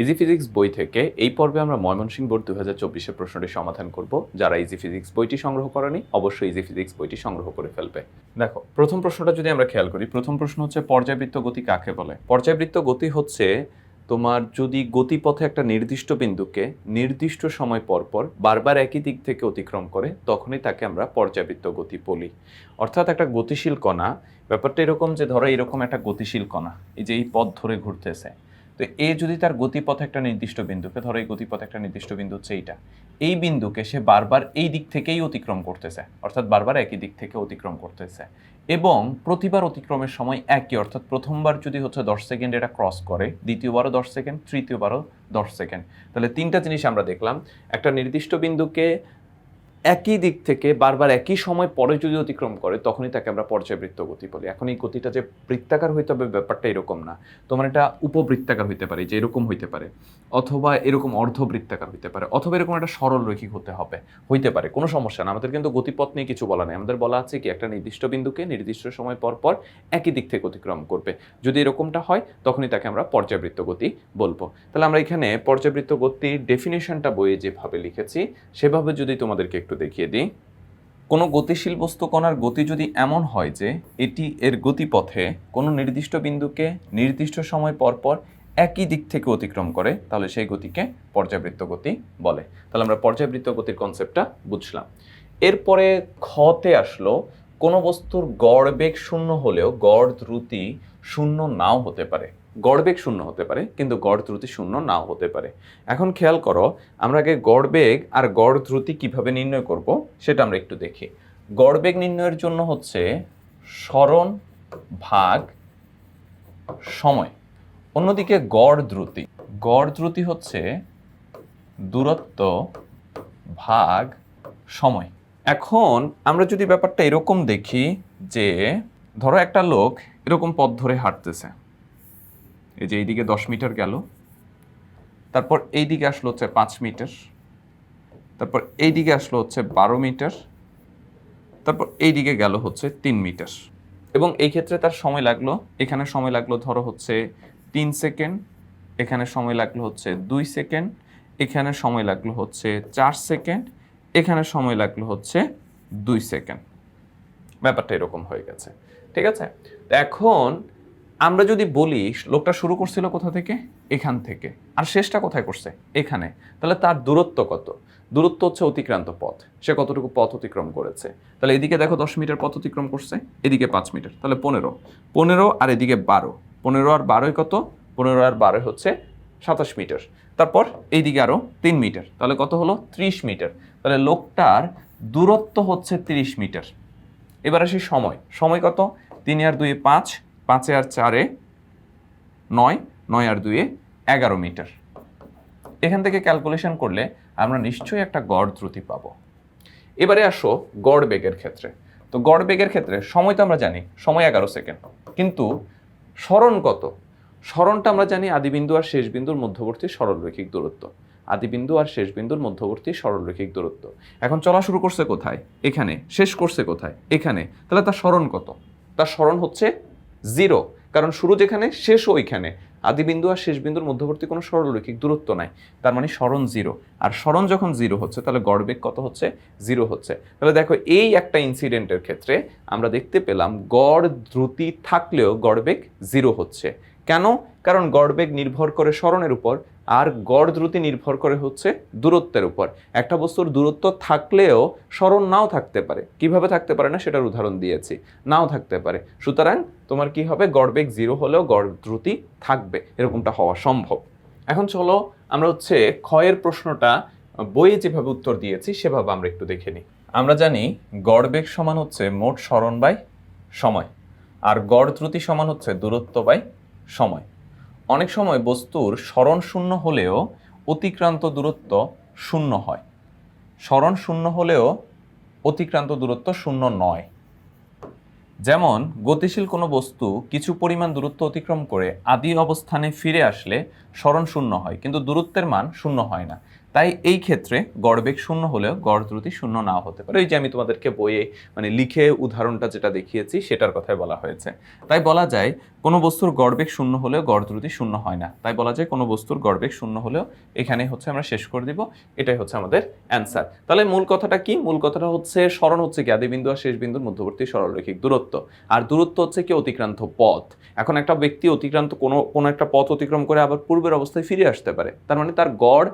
Easy physics বই থেকে এই পর্বে আমরা ময়মনসিংহ বোর্ড দু হাজার চব্বিশের প্রশ্নটি সমাধান করব। যারা ইজি ফিজিক্স বইটি সংগ্রহ করেনি, অবশ্যই ইজি ফিজিক্স বইটি সংগ্রহ করে ফেলবে। দেখো, প্রথম প্রশ্নটা যদি আমরা খেয়াল করি, প্রথম প্রশ্ন হচ্ছে পর্যাবৃত্ত গতি কাকে বলে? পর্যাবৃত্ত গতি হচ্ছে তোমার যদি গতিপথে একটা নির্দিষ্ট বিন্দুকে নির্দিষ্ট সময় পর পর বারবার একই দিক থেকে অতিক্রম করে, তখনই তাকে আমরা পর্যাবৃত্ত গতি বলি। অর্থাৎ একটা গতিশীল কণা, ব্যাপারটা এরকম যে ধরো এরকম একটা গতিশীল কণা, এই যে এই পথ ধরে ঘুরতেছে। তো এ যদি তার গতিপথ একটা নির্দিষ্ট বিন্দুকে, ধরো এই গতিপথ একটা নির্দিষ্ট বিন্দু হচ্ছে এইটা, এই বিন্দুকে সে বারবার এই দিক থেকেই অতিক্রম করতেছে, অর্থাৎ বারবার একই দিক থেকে অতিক্রম করতেছে এবং প্রতিবার অতিক্রমের সময় একই, অর্থাৎ প্রথমবার যদি হচ্ছে দশ সেকেন্ড এটা ক্রস করে, দ্বিতীয়বারও দশ সেকেন্ড, তৃতীয়বারও দশ সেকেন্ড। তাহলে তিনটা জিনিস আমরা দেখলাম, একটা নির্দিষ্ট বিন্দুকে একই দিক থেকে বারবার একই সময় পরে যদি অতিক্রম করে, তখনই তাকে আমরা পর্যায়বৃত্ত গতি বলি। এখন এই গতিটা যে বৃত্তাকার হইতে হবে ব্যাপারটা এরকম না। তোমার এটা উপবৃত্তাকার হইতে পারে যে এরকম হইতে পারে। অথবা এরকম অর্ধবৃত্তাকার হইতে পারে, অথবা এরকম একটা সরল রৈখিক হতে হবে, হইতে পারে, কোনো সমস্যা না। আমাদের কিন্তু গতিপথ নিয়ে কিছু বলা নেই। আমাদের বলা আছে কি, একটা নির্দিষ্ট বিন্দুকে নির্দিষ্ট সময় পর পর একই দিক থেকে অতিক্রম করবে। যদি এরকমটা হয়, তখনই তাকে আমরা পর্যাবৃত্ত গতি বলব। তাহলে আমরা এখানে পর্যাবৃত্ত গতির ডেফিনেশনটা বইয়ে যেভাবে লিখেছি, সেভাবে যদি তোমাদেরকে একটু দেখিয়ে দিই। কোনো গতিশীল বস্তু কণার গতি যদি এমন হয় যে এটি এর গতিপথে কোনো নির্দিষ্ট বিন্দুকে নির্দিষ্ট সময় পর পর একই দিক থেকে অতিক্রম করে, তাহলে সেই গতিকে পর্যাবৃত্ত গতি বলে। তাহলে আমরা পর্যাবৃত্ত গতির কনসেপ্টটা বুঝলাম। এরপরে খতে আসলো, কোনো বস্তুর গড় বেগ শূন্য হলেও গড় দ্রুতি শূন্য নাও হতে পারে। গড় বেগ শূন্য হতে পারে, কিন্তু গড় দ্রুতি শূন্য নাও হতে পারে। এখন খেয়াল করো, আমরা আগে গড় বেগ আর গড় দ্রুতি কীভাবে নির্ণয় করব, সেটা আমরা একটু দেখি। গড় বেগ নির্ণয়ের জন্য হচ্ছে স্মরণ ভাগ সময়। অন্যদিকে গড় দ্রুতি গড় দ্রুতি হচ্ছে দূরত্ব ভাগ সময়। এখন আমরা যদি ব্যাপারটা এরকম দেখি যে, ধরো একটা লোক এরকম পথ ধরে হাঁটতেছে। এই যে এইদিকে দশ মিটার গেল। তারপর এই দিকে আসলো হচ্ছে পাঁচ মিটার। তারপর এই দিকে আসলো হচ্ছে বারো মিটার। তারপর এই দিকে গেল হচ্ছে তিন মিটার। এবং এই ক্ষেত্রে তার সময় লাগল। এখানে সময় লাগল ধরো হচ্ছে তিন সেকেন্ড। এখানে সময় লাগল হচ্ছে দুই সেকেন্ড। এখানে সময় লাগল হচ্ছে চার সেকেন্ড। এখানে সময় লাগল হচ্ছে দুই সেকেন্ড। ব্যাপারটা এরকম হয়ে গেছে। ঠিক আছে? এখন আমরা যদি বলি, লোকটা শুরু করছিল কোথা থেকে? এখান থেকে। আর শেষটা কোথায় করছে? এখানে। তাহলে তার দূরত্ব কত? দূরত্ব হচ্ছে অতিক্রান্ত পথ। সে কতটুকু পথ অতিক্রম করেছে? তাহলে এদিকে দেখো দশ মিটার পথ অতিক্রম করছে, এদিকে পাঁচ মিটার। তাহলে পনেরো। পনেরো আর এদিকে বারো। পনেরো আর বারোই কত? পনেরো আর বারোই হচ্ছে সাতাশ মিটার। তারপর এইদিকে আরও তিন মিটার। তাহলে কত হলো? ত্রিশ মিটার। তাহলে লোকটার দূরত্ব হচ্ছে তিরিশ মিটার। এবার আসি সময়। সময় কত? তিন আর দুই পাঁচ। পাঁচে আর চারে নয় নয় আর দুয়ে এগারো মিটার। এখান থেকে ক্যালকুলেশন করলে আমরা নিশ্চয়ই একটা গড় দ্রুতি পাব। এবারে আসো গড় বেগের ক্ষেত্রে। তো গড় বেগের ক্ষেত্রে সময় তো আমরা জানি, সময় এগারো সেকেন্ড। কিন্তু স্মরণ কত? স্মরণটা আমরা জানি আদিবিন্দু আর শেষ বিন্দুর মধ্যবর্তী সরলরৈখিক দূরত্ব। আদিবিন্দু আর শেষ বিন্দুর মধ্যবর্তী সরলরৈখিক দূরত্ব। এখন চলা শুরু করছে কোথায়? এখানে। শেষ করছে কোথায়? এখানে। তাহলে তার স্মরণ কত? তার স্মরণ হচ্ছে জিরো। কারণ শুরু যেখানে, শেষ ওইখানে। আদিবিন্দু আর শেষ বিন্দুর মধ্যবর্তী কোনো সরলরৈখিক দূরত্ব নাই। তার মানে স্মরণ জিরো। আর স্মরণ যখন জিরো হচ্ছে, তাহলে গড়বেগ কত হচ্ছে? জিরো হচ্ছে। তাহলে দেখো, এই একটা ইনসিডেন্টের ক্ষেত্রে আমরা দেখতে পেলাম, গড় দ্রুতি থাকলেও গড়বেগ জিরো হচ্ছে। কেন? কারণ গড়বেগ নির্ভর করে স্মরণের উপর, আর গড় দ্রুতি নির্ভর করে হচ্ছে দূরত্বের উপর। একটা বস্তুর দূরত্ব থাকলেও স্মরণ নাও থাকতে পারে। কীভাবে থাকতে পারে না সেটার উদাহরণ দিয়েছি। নাও থাকতে পারে। সুতরাং তোমার কি হবে? গড়বেগ জিরো হলেও গড় দ্রুতি থাকবে। এরকমটা হওয়া সম্ভব। এখন চলো আমরা হচ্ছে ক্ষয়ের প্রশ্নটা বইয়ে যেভাবে উত্তর দিয়েছি, সেভাবে আমরা একটু দেখে নিই। আমরা জানি গড়বেগ সমান হচ্ছে মোট স্মরণ বাই সময়, আর গড় দ্রুতি সমান হচ্ছে দূরত্ব বাই সময়। অনেক সময় বস্তুর স্মরণ শূন্য হলেও অতিক্রান্ত দূরত্ব শূন্য হয়। স্মরণ শূন্য হলেও অতিক্রান্ত দূরত্ব শূন্য নয়। যেমন, গতিশীল কোনো বস্তু কিছু পরিমাণ দূরত্ব অতিক্রম করে আদি অবস্থানে ফিরে আসলে স্মরণ শূন্য হয়, কিন্তু দূরত্বের মান শূন্য হয় না। তাই এই ক্ষেত্রে গড়বেগ শূন্য হলেও গড় ত্রুটি শূন্য নাও হতে পারে। এই যে আমি তোমাদেরকে বইয়ে মানে লিখে উদাহরণটা যেটা দেখিয়েছি, সেটার কথাই বলা হয়েছে। তাই বলা যায়, কোনো বস্তুর গড়বেগ শূন্য হলেও গড় ত্রুটি শূন্য হয় না। তাই বলা যায়, কোনো বস্তুর গড়বেগ শূন্য হলেও এখানে হচ্ছে আমরা শেষ করে দিব। এটাই হচ্ছে আমাদের অ্যান্সার। তাহলে মূল কথাটা কি? মূল কথাটা হচ্ছে, স্মরণ হচ্ছে কি? আদিবিন্দু আর শেষ বিন্দুর মধ্যবর্তী সরলরৈখিক দূরত্ব। আর দূরত্ব হচ্ছে কি? অতিক্রান্ত পথ। এখন একটা ব্যক্তি অতিক্রান্ত কোনো কোনো একটা পথ অতিক্রম করে আবার পূর্বের অবস্থায় ফিরে আসতে পারে। তার মানে তার গড়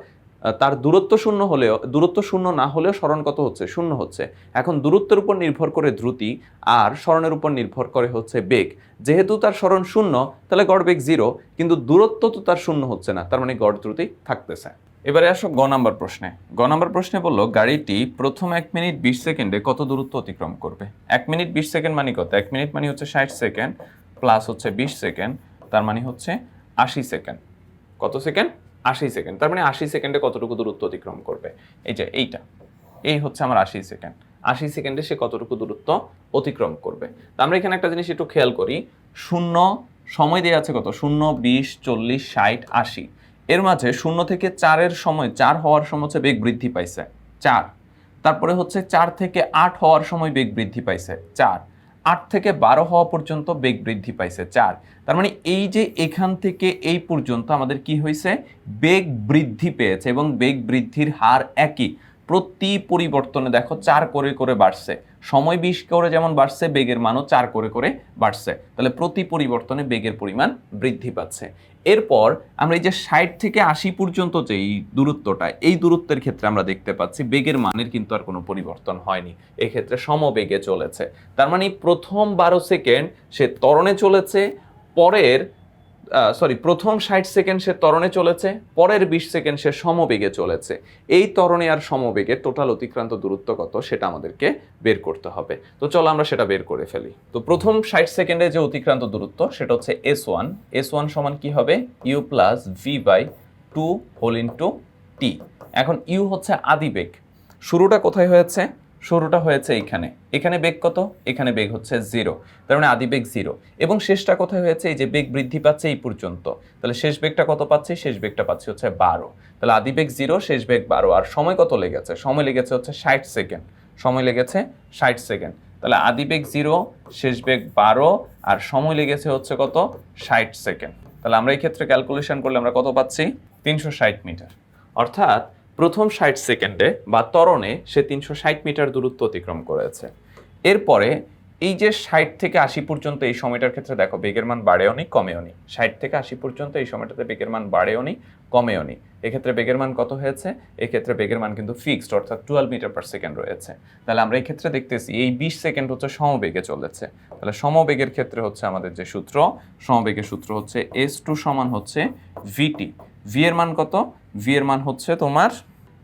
তার দূরত্ব শূন্য হলেও, দূরত্ব শূন্য না হলেও স্মরণ কত হচ্ছে? শূন্য হচ্ছে। এখন দূরত্বের উপর নির্ভর করে দ্রুতি আর স্মরণের উপর নির্ভর করে হচ্ছে বেগ। যেহেতু তার স্মরণ শূন্য, তাহলে গড় বেগ জিরো কিন্তু দূরত্ব তো তার শূন্য হচ্ছে না, তার মানে গড় দ্রুতি থাকতেছে। এবারে আসো গ নাম্বার প্রশ্নে। গ নাম্বার প্রশ্নে বলল, গাড়িটি প্রথম এক মিনিট বিশ সেকেন্ডে কত দূরত্ব অতিক্রম করবে? এক মিনিট বিশ সেকেন্ড মানে কত? এক মিনিট মানে হচ্ছে ষাট সেকেন্ড প্লাস হচ্ছে বিশ সেকেন্ড, তার মানে হচ্ছে আশি সেকেন্ড। কত সেকেন্ড? আশি সেকেন্ড। তার মানে আশি সেকেন্ডে কতটুকু দূরত্ব অতিক্রম করবে? এই যে এইটা। এই হচ্ছে আমার আশি সেকেন্ড। আশি সেকেন্ডে সে কতটুকু দূরত্ব অতিক্রম করবে? তা আমরা এখানে একটা জিনিস একটু খেয়াল করি। শূন্য, সময় দেওয়া আছে কত? শূন্য, বিশ, চল্লিশ, ষাট, আশি। এর মাঝে শূন্য থেকে চারের সময়, চার হওয়ার সময় হচ্ছে বেগ বৃদ্ধি পাইছে। চার। তারপরে হচ্ছে চার থেকে আট হওয়ার সময় বেগ বৃদ্ধি পাইছে। চার। আট থেকে বারো হওয়া পর্যন্ত বেগ বৃদ্ধি পাইছে চার। তার মানে এই যে এখান থেকে এই পর্যন্ত আমাদের কি হয়েছে বেগ বৃদ্ধি পেয়েছে এবং বেগ বৃদ্ধির হার একই। প্রতি পরিবর্তনে দেখো চার করে করে বাড়ছে। সময় বিশ করে যেমন বাড়ছে, বেগের মানও চার করে করে বাড়ছে। তাহলে প্রতি পরিবর্তনে বেগের পরিমাণ বৃদ্ধি পাচ্ছে। এরপর আমরা এই যে ষাট থেকে আশি পর্যন্ত যে এই দূরত্বটা, এই দূরত্বের ক্ষেত্রে আমরা দেখতে পাচ্ছি বেগের মানের কিন্তু আর কোনো পরিবর্তন হয়নি। এক্ষেত্রে সমবেগে চলেছে। তার মানে প্রথম বারো সেকেন্ড সে ত্বরণে চলেছে, পরের সরি প্রথম ষাট সেকেন্ড সে তরণে চলেছে, পরের বিশ সেকেন্ড সে সমবেগে চলেছে। এই তরণে আর সমবেগে টোটাল অতিক্রান্ত দূরত্ব কত সেটা আমাদেরকে বের করতে হবে। তো চলো আমরা সেটা বের করে ফেলি। তো প্রথম ষাট সেকেন্ডে যে অতিক্রান্ত দূরত্ব সেটা হচ্ছে এস ওয়ান এস ওয়ান সমান কী হবে? U plus v by two whole into t এখন ইউ হচ্ছে আদি বেগ শুরুটা কোথায় হয়েছে? শুরুটা হয়েছে এখানে। এখানে বেগ কত? এখানে বেগ হচ্ছে জিরো। তার মানে আদি বেগ জিরো। এবং শেষটা কোথায় হয়েছে? এই যে বেগ বৃদ্ধি পাচ্ছে এই পর্যন্ত। তাহলে শেষ বেগটা কত পাচ্ছি? শেষ বেগটা পাচ্ছি হচ্ছে বারো। তাহলে আদি বেগ জিরো, শেষ বেগ বারো। আর সময় কত লেগেছে? সময় লেগেছে হচ্ছে ষাট সেকেন্ড। সময় লেগেছে ষাট সেকেন্ড। তাহলে আদি বেগ জিরো, শেষ বেগ বারো, আর সময় লেগেছে হচ্ছে কত? ষাট সেকেন্ড। তাহলে আমরা এই ক্ষেত্রে ক্যালকুলেশন করলে আমরা কত পাচ্ছি? তিনশো ষাট মিটার। অর্থাৎ প্রথম ষাট সেকেন্ডে বা ত্বরণে সে তিনশো ষাট মিটার দূরত্ব অতিক্রম করেছে। এরপরে এই যে ষাট থেকে আশি পর্যন্ত এই সময়টার ক্ষেত্রে দেখো, বেগের মান বাড়েও নি, কমেও নি। ষাট থেকে আশি পর্যন্ত এই সময়টাতে বেগের মান বাড়েও নি, কমেও নি। এক্ষেত্রে বেগের মান কত হয়েছে? এক্ষেত্রে বেগের মান কিন্তু ফিক্সড অর্থাৎ টুয়েলভ মিটার পার সেকেন্ড রয়েছে। তাহলে আমরা এই ক্ষেত্রে দেখতেছি, এই বিশ সেকেন্ড হচ্ছে সমবেগে চলেছে। তাহলে সমবেগের ক্ষেত্রে হচ্ছে আমাদের যে সূত্র, সমবেগের সূত্র হচ্ছে এস টু সমান হচ্ছে ভিটি ভি এর মান কত? ভি এর মান হচ্ছে তোমার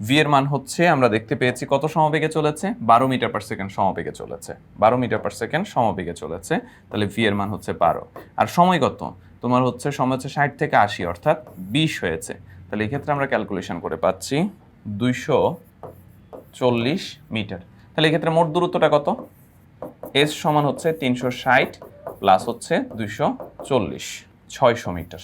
ভি এর মান হচ্ছে আমরা দেখতে পেয়েছি কত সমবেগে চলেছে? বারো মিটার পার সেকেন্ড সমবেগে চলেছে। বারো মিটার পার সেকেন্ড সমবেগে চলেছে, তাহলে ভি এর মান হচ্ছে বারো। আর সময় কত তোমার হচ্ছে, সময় হচ্ছে ষাট থেকে আশি, অর্থাৎ বিশ হয়েছে। তাহলে এক্ষেত্রে আমরা ক্যালকুলেশন করে পাচ্ছি দুইশো চল্লিশ মিটার। তাহলে এক্ষেত্রে মোট দূরত্বটা কত? এস সমান হচ্ছে তিনশো ষাট প্লাস হচ্ছে দুইশো চল্লিশ, ছয়শো মিটার।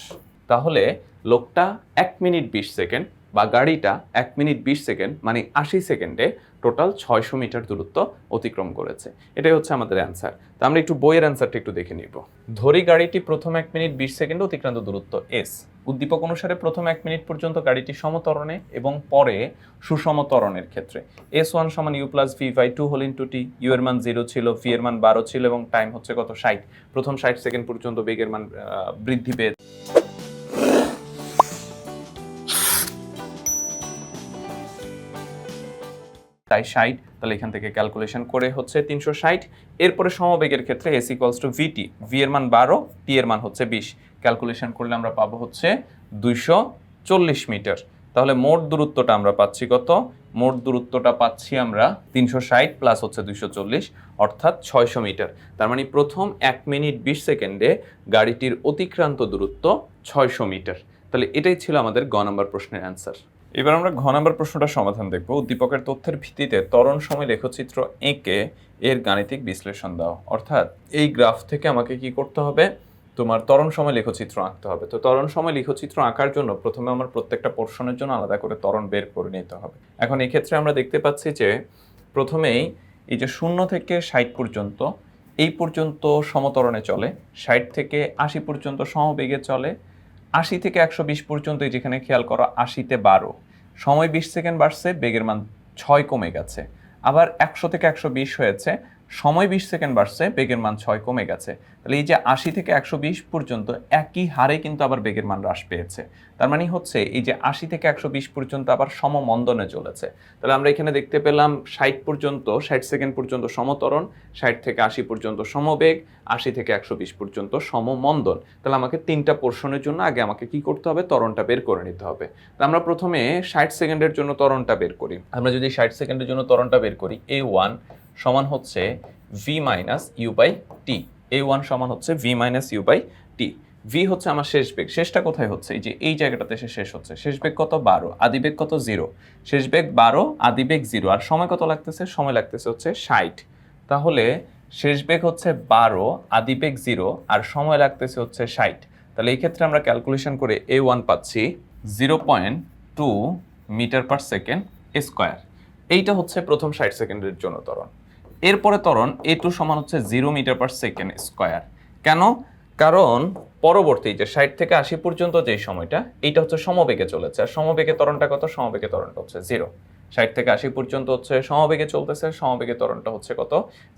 তাহলে লোকটা এক মিনিট বিশ সেকেন্ড বা গাড়িটা এক মিনিট বিশ সেকেন্ড মানে আশি সেকেন্ডে টোটাল ছয়শো মিটার দূরত্ব অতিক্রম করেছে। এটাই হচ্ছে আমাদের অ্যান্সার। তা আমরা একটু বইয়ের অ্যান্সারটা একটু দেখে নিব। ধরি গাড়িটি প্রথম এক মিনিট বিশ সেকেন্ডে অতিক্রান্ত দূরত্ব এস উদ্দীপক অনুসারে প্রথম এক মিনিট পর্যন্ত গাড়িটি সমতরণে এবং পরে সুষমতরণের ক্ষেত্রে। এস ওয়ান সমান u plus v by two whole into t u এর মান জিরো ছিল ভি এর মান বারো ছিল এবং টাইম হচ্ছে কত? ষাট। প্রথম ষাট সেকেন্ড পর্যন্ত বেগের মান বৃদ্ধি পেয়ে তাই ষাট, তাহলে এখান থেকে ক্যালকুলেশন করে হচ্ছে তিনশো ষাট। এরপরে সমবেগের ক্ষেত্রে s equals to v t v এর মান বারো টি এর মান হচ্ছে বিশ। ক্যালকুলেশন করলে আমরা পাবো হচ্ছে দুইশো চল্লিশ মিটার। তাহলে মোট দূরত্বটা আমরা পাচ্ছি কত? মোট দূরত্বটা পাচ্ছি আমরা তিনশো ষাট প্লাস হচ্ছে দুইশো চল্লিশ, অর্থাৎ ছয়শো মিটার। তার মানে প্রথম এক মিনিট বিশ সেকেন্ডে গাড়িটির অতিক্রান্ত দূরত্ব ছয়শো মিটার। তাহলে এটাই ছিল আমাদের গ নম্বর প্রশ্নের অ্যান্সার এবার আমরা ঘ নম্বর প্রশ্নটা সমাধান দেখব। উদ্দীপকের তথ্যের ভিত্তিতে তরণ সময় লেখচিত্র এঁকে এর গাণিতিক বিশ্লেষণ দাও। অর্থাৎ এই গ্রাফ থেকে আমাকে কি করতে হবে? তোমার তরণ সময় লেখচিত্র আঁকতে হবে। তো তরণ সময় লেখচিত্র আঁকার জন্য প্রথমে আমার প্রত্যেকটা পোর্শনের জন্য আলাদা করে তরণ বের করে নিতে হবে। এখন এই ক্ষেত্রে আমরা দেখতে পাচ্ছি যে প্রথমেই এই যে শূন্য থেকে ষাট পর্যন্ত, এই পর্যন্ত সমতরণে চলে, ষাট থেকে আশি পর্যন্ত সমবেগে চলে আশি থেকে একশো বিশ পর্যন্ত যেখানে খেয়াল করো, আশিতে বারো। সময় বিশ সেকেন্ড বাড়ছে, বেগের মান ছয় কমে গেছে। আবার একশো থেকে একশো বিশ হয়েছে সময় বিশ সেকেন্ড বাড়ছে, বেগের মান ছয় কমে গেছে। তাহলে এই যে আশি থেকে একশো বিশ পর্যন্ত একই হারে কিন্তু আবার বেগের মান হ্রাস পেয়েছে। তার মানে হচ্ছে এই যে আশি থেকে একশো বিশ পর্যন্ত আবার সমমন্দনে চলেছে। তাহলে আমরা এখানে দেখতে পেলাম ষাট পর্যন্ত, ষাট সেকেন্ড পর্যন্ত সমতরণ, ষাট থেকে আশি পর্যন্ত সমবেগ, আশি থেকে একশো বিশ পর্যন্ত সমমন্দন। তাহলে আমাকে তিনটা পোর্শনের জন্য আগে আমাকে কি করতে হবে? তরণটা বের করে নিতে হবে। আমরা প্রথমে ষাট সেকেন্ডের জন্য তরণটা বের করি। আমরা যদি ষাট সেকেন্ডের জন্য তরণটা বের করি এ ওয়ান সমান হচ্ছে v minus u by t a one সমান হচ্ছে v minus u by t v হচ্ছে আমার শেষ বেগ। শেষটা কোথায় হচ্ছে? এই যে এই জায়গাটাতে এসে শেষ হচ্ছে। শেষ বেগ কত? বারো। আদি বেগ কত? জিরো। শেষ বেগ বারো, আদি বেগ জিরো। আর সময় কত লাগতেছে? সময় লাগতেছে হচ্ছে ষাট। তাহলে শেষ বেগ হচ্ছে বারো, আদি বেগ জিরো, আর সময় লাগতেছে হচ্ছে ষাট। তাহলে এই ক্ষেত্রে আমরা ক্যালকুলেশন করে এ ওয়ান পাচ্ছি zero point two metre per second square. এইটা হচ্ছে প্রথম ষাট সেকেন্ডের জন্য ত্বরণ। এরপরে ত্বরণ এ টু সমান হচ্ছে zero metre per second square কেন? কারণ পরবর্তী যে ষাট থেকে আশি পর্যন্ত যে সময়টা, এইটা হচ্ছে সমবেগে চলেছে। আর সমবেগে ত্বরণটা কত? সমবেগে ত্বরণটা হচ্ছে জিরো ষাট থেকে আশি পর্যন্ত হচ্ছে সমবেগে চলতেছে, সমবেগে ত্বরণটা হচ্ছে কত?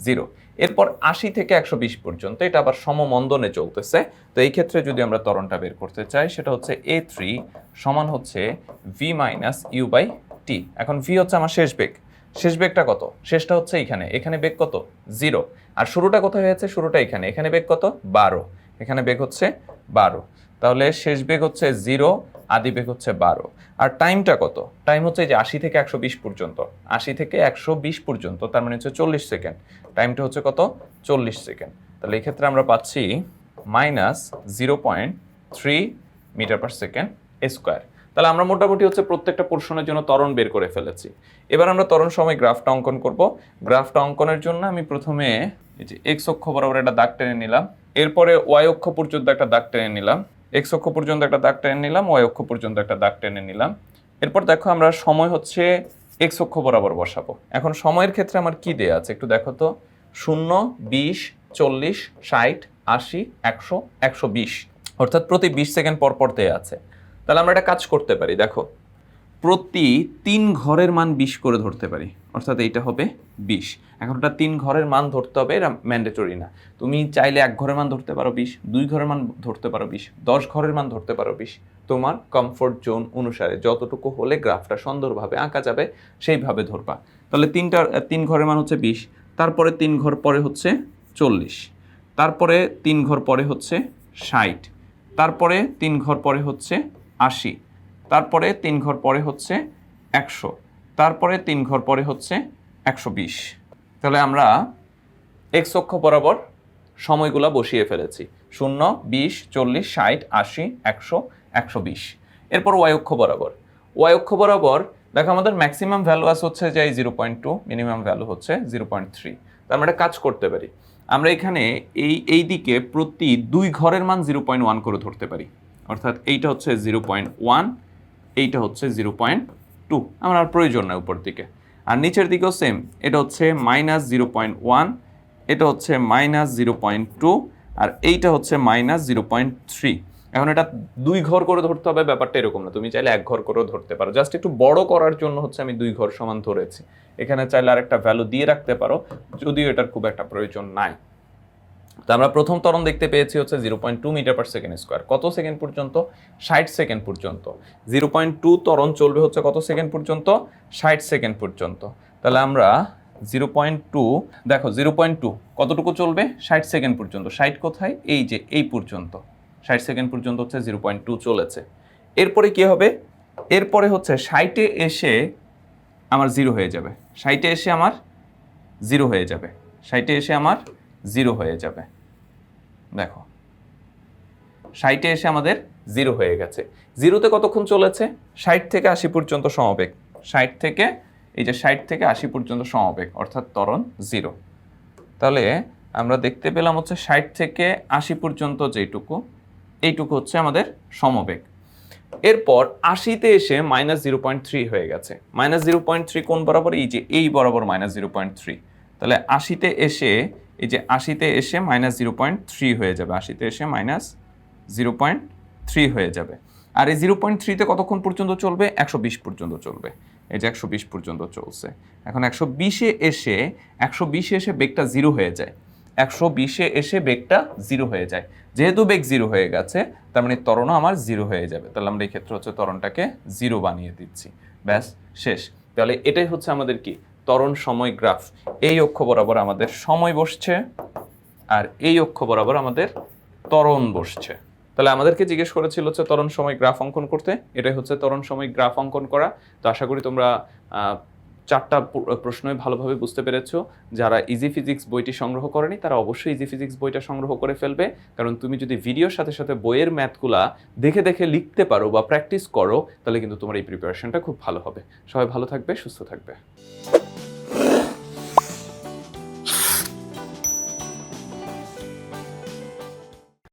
জিরো এরপর আশি থেকে একশো বিশ পর্যন্ত, এটা আবার সমমন্দনে চলতেছে। তো এই ক্ষেত্রে যদি আমরা ত্বরণটা বের করতে চাই, সেটা হচ্ছে এ থ্রি সমান হচ্ছে v minus u by t এখন ভি হচ্ছে আমার শেষ বেগ। শেষ বেগটা কত? শেষটা হচ্ছে এখানে এখানে বেগ কত? জিরো। আর শুরুটা কোথায় হয়েছে? শুরুটা এখানে। এখানে বেগ কত? বারো। এখানে বেগ হচ্ছে বারো। তাহলে শেষ বেগ হচ্ছে জিরো, আদি বেগ হচ্ছে বারো। আর টাইমটা কত? টাইম হচ্ছে যে আশি থেকে একশো বিশ পর্যন্ত। আশি থেকে একশো বিশ পর্যন্ত, তার মানে হচ্ছে চল্লিশ সেকেন্ড। টাইমটা হচ্ছে কত? চল্লিশ সেকেন্ড। তাহলে এই ক্ষেত্রে আমরা পাচ্ছি minus zero point three metre per second square. তাহলে আমরা মোটামুটি হচ্ছে প্রত্যেকটা পোর্শনের জন্য তরণ বের করে ফেলেছি। এবার আমরা তরণ সময় গ্রাফটা অঙ্কন করব। গ্রাফটা অঙ্কনের জন্য আমি প্রথমে এই যে এক্স অক্ষ বরাবর একটা দাগ টেনে নিলাম। এরপরে ওয়াই অক্ষ পর্যন্ত একটা দাগ টেনে নিলাম। এক্স অক্ষ পর্যন্ত একটা দাগ টেনে নিলাম ওয়াই অক্ষ পর্যন্ত একটা দাগ টেনে নিলাম। এরপর দেখো আমরা সময় হচ্ছে এক্স অক্ষ বরাবর বসাবো। এখন সময়ের ক্ষেত্রে আমার কি দেয়া আছে একটু দেখো তো। শূন্য, বিশ, চল্লিশ, ষাট, আশি, একশো একশো বিশ। অর্থাৎ প্রতি বিশ সেকেন্ড পর পর দেয়া আছে। তাহলে আমরা একটা কাজ করতে পারি, দেখো। প্রতি তিন ঘরের মান বিশ করে ধরতে পারি, অর্থাৎ এইটা হবে বিশ। এখন ওটা তিন ঘরের মান ধরতে হবে, এটা ম্যান্ডেটরি না। তুমি চাইলে এক ঘরের মান ধরতে পারো বিশ, দুই ঘরের মান ধরতে পারো বিশ, দশ ঘরের মান ধরতে পারো বিশ। তোমার কমফোর্ট জোন অনুসারে যতটুকু হলে গ্রাফটা সুন্দরভাবে আঁকা যাবে, সেইভাবে ধরবা। তাহলে তিনটা, তিন ঘরের মান হচ্ছে বিশ, তারপরে তিন ঘর পরে হচ্ছে চল্লিশ, তারপরে তিন ঘর পরে হচ্ছে ষাট, তারপরে তিন ঘর পরে হচ্ছে আশি। তারপরে তিন ঘর পরে হচ্ছে একশো। তারপরে তিন ঘর পরে হচ্ছে একশো বিশ। তাহলে আমরা এক্স অক্ষ বরাবর সময়গুলো বসিয়ে ফেলেছি। শূন্য, বিশ, চল্লিশ, ষাট, আশি, একশো একশো বিশ। এরপর ওয়াই অক্ষ বরাবর। ওয়াই অক্ষ বরাবর, দেখো আমাদের ম্যাক্সিমাম ভ্যালু আছে হচ্ছে যে zero point two minimum value হচ্ছে জিরো পয়েন্ট থ্রি তো আমরা একটা কাজ করতে পারি। আমরা এখানে এই এই দিকে প্রতি দুই ঘরের মান জিরো পয়েন্ট ওয়ান করে ধরতে পারি। অর্থাৎ এইটা হচ্ছে জিরো পয়েন্ট ওয়ান এইটা হচ্ছে জিরো পয়েন্ট টু আমার আর প্রয়োজন নয় উপর দিকে। আর নিচের দিকেও সেম এটা হচ্ছে মাইনাস জিরো পয়েন্ট ওয়ান এটা হচ্ছে মাইনাস জিরো পয়েন্ট টু আর এইটা হচ্ছে মাইনাস জিরো পয়েন্ট থ্রি এখন এটা দুই ঘর করে ধরতে হবে, ব্যাপারটা এরকম না। তুমি চাইলে এক ঘর করেও ধরতে পারো। জাস্ট একটু বড় করার জন্য হচ্ছে আমি দুই ঘর সমান ধরেছি। এখানে চাইলে আর একটা ভ্যালু দিয়ে রাখতে পারো, যদিও এটার খুব একটা প্রয়োজন নাই। তো আমরা প্রথম তরণ দেখতে পেয়েছি হচ্ছে zero point two metre per second square কত সেকেন্ড পর্যন্ত? ষাট সেকেন্ড পর্যন্ত। জিরো পয়েন্ট টু তরণ চলবে হচ্ছে কত সেকেন্ড পর্যন্ত? ষাট সেকেন্ড পর্যন্ত। তাহলে আমরা জিরো পয়েন্ট টু দেখো জিরো পয়েন্ট টু কতটুকু চলবে? ষাট সেকেন্ড পর্যন্ত। ষাট কোথায়? এই যে, এই পর্যন্ত। ষাট সেকেন্ড পর্যন্ত হচ্ছে জিরো পয়েন্ট টু চলেছে। এরপরে কি হবে? এরপরে হচ্ছে ষাটে এসে আমার জিরো হয়ে যাবে। ষাটে এসে আমার জিরো হয়ে যাবে। ষাটে এসে আমার জিরো হয়ে যাবে। দেখো, ষাটে এসে আমাদের জিরো হয়ে গেছে। জিরোতে কতক্ষণ চলেছে? ষাট থেকে আশি পর্যন্ত সমবেগ। ষাট থেকে, এই যে ষাট থেকে আশি পর্যন্ত সমবেগ, অর্থাৎ ত্বরণ জিরো। তাহলে আমরা দেখতে পেলাম হচ্ছে ষাট থেকে আশি পর্যন্ত যেটুকু, এইটুকু হচ্ছে আমাদের সমবেগ। এরপর আশিতে এসে মাইনাস জিরো পয়েন্ট থ্রি হয়ে গেছে। মাইনাস জিরো পয়েন্ট থ্রি কোন বরাবর? এই যে এই বরাবর মাইনাস জিরো পয়েন্ট থ্রি। তাহলে আশিতে এসে এই যে আশিতে এসে মাইনাস জিরো পয়েন্ট থ্রি হয়ে যাবে। আশিতে এসে মাইনাস জিরো পয়েন্ট থ্রি হয়ে যাবে। আর এই জিরো পয়েন্ট থ্রিতে কতক্ষণ পর্যন্ত চলবে? একশো বিশ পর্যন্ত চলবে। এই যে একশো বিশ পর্যন্ত চলছে। এখন একশো বিশে এসে, একশো বিশে এসে বেগটা জিরো হয়ে যায়। একশো বিশে এসে বেগটা জিরো হয়ে যায়। যেহেতু বেগ জিরো হয়ে গেছে, তার মানে ত্বরণও আমার জিরো হয়ে যাবে। তাহলে আমরা এই ক্ষেত্রে হচ্ছে ত্বরণটাকে জিরো বানিয়ে দিচ্ছি। ব্যাস, শেষ। তাহলে এটাই হচ্ছে আমাদের কি? ত্বরণ সময় গ্রাফ। এই অক্ষ বরাবর আমাদের সময় বসছে আর এই অক্ষ বরাবর আমাদের ত্বরণ বসছে। তাহলে আমাদেরকে জিজ্ঞেস করেছিল হচ্ছে তরণ সময় গ্রাফ অঙ্কন করতে। এটাই হচ্ছে তরণ সময় গ্রাফ অঙ্কন করা। তো আশা করি তোমরা চারটা প্রশ্নই ভালোভাবে বুঝতে পেরেছ। যারা ইজি ফিজিক্স বইটি সংগ্রহ করেনি, তারা অবশ্যই ইজি ফিজিক্স বইটা সংগ্রহ করে ফেলবে। কারণ তুমি যদি ভিডিওর সাথে সাথে বইয়ের ম্যাথগুলা দেখে দেখে লিখতে পারো বা প্র্যাকটিস করো, তাহলে কিন্তু তোমার এই প্রিপারেশনটা খুব ভালো হবে। সবাই ভালো থাকবে, সুস্থ থাকবে।